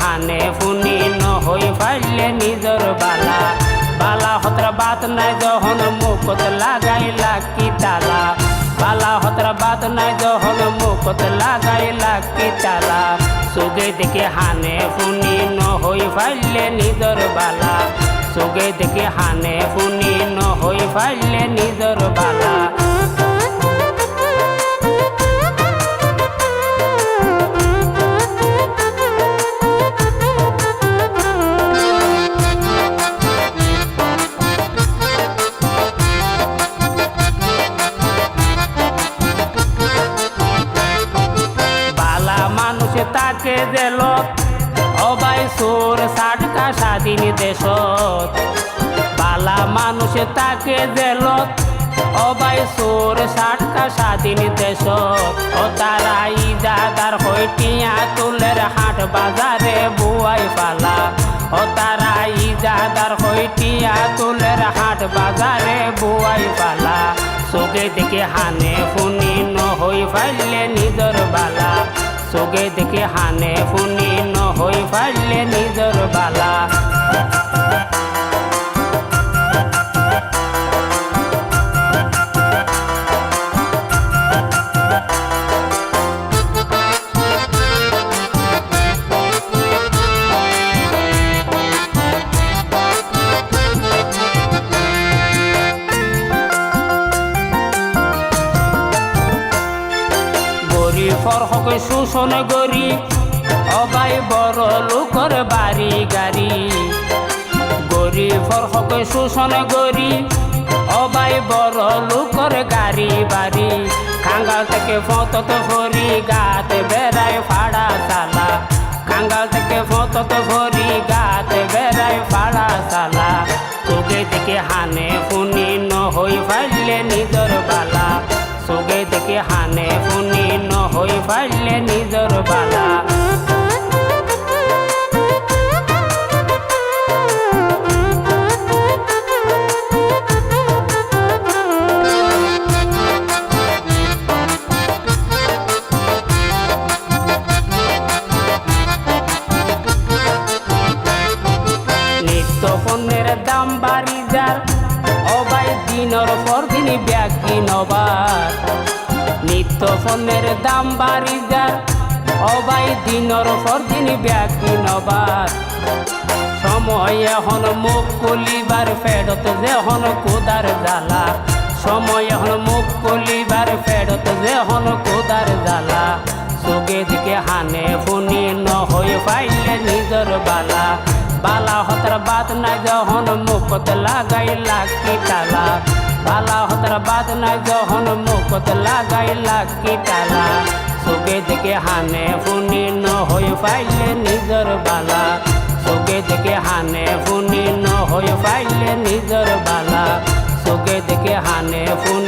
হানে ফুনি ন হই ফাইলে নিজর বালা। বালা হতরা বাত নাই যখন মুখত লাগাইলা কি তালা। বালা হতরা বাত নাই যখন মুখত লাগাইলা কি তালা। সুগে দেখে হানে ফুনি ন হই ফাইলে নিজর বালা। সুগে দেখে হানে ফুনি ন হই ফাইলে বালা বালা। দিল অবাই সুর সাটকা স্বাধীন দেশত। বালা মানুষ তাকে দিল অবাই সুর সাটকা স্বাধীন দেশত। ও তারাই দাদার হইটিয়া তুলের হাট বাজারে বুয়াই পালা। ও তারাই দাদার হইটিয়া তুলের হাট বাজারে বুয়াই পালা। সোগে দেখে হানে ফুনি ন হই ফাইলে নিজর বালা। সোগে দেখে হানে শুনি ন হই নিজৰ বালা। ফরহকে শোষণ গরি অবাই বড় লোকর বাড়ি গাড়ি। গরিব ফরহকে শোষণ গরি অবাই বড় লোকর গাড়ি বাড়ি। খাঙ্গাল থেকে ফতত ভরি, গাতে বেড়ায় ফাড়া সালা খাঙ্গাল থেকে ফতত ভরি, গাতে বেড়ায় ফাড়া সালা তোগে থেকে হানে ফুনি ন হই ফাইলে নিজর বালা সোগে দেখে হানে ফুনি হই পাইলে নিজর বালা। দাম বাড়ি যার অবাই দিনর পর দিন ব্যাগি নবার নিত্য পণ্যের দাম বাড়ি যার অবাই দিনর পর দিন ব্যাগি নবার সময় এখন মুখ কলিবার ফেরত যেহন কোদার জ্বালা। সময় এখন মুখ কলিবার ফেরত যেহন কোদার জ্বালা। চোখে দিকে হানে ফুনি ন হই পাইলে নিজর বালা। বালা হতর বাত না যখন মুখত লাগাইলা কি তালা। বালা হতার বাদ নাই যখন মুখত লাগাইলা কি তালা চোখে দিকে হানে ফুনি ন হই পাইলে নিজর বালা চোখে দিকে হানে ফুনি ন হই পাইলে নিজর বালা চোখে দিকে হানে ফুনি ন হই পাইলে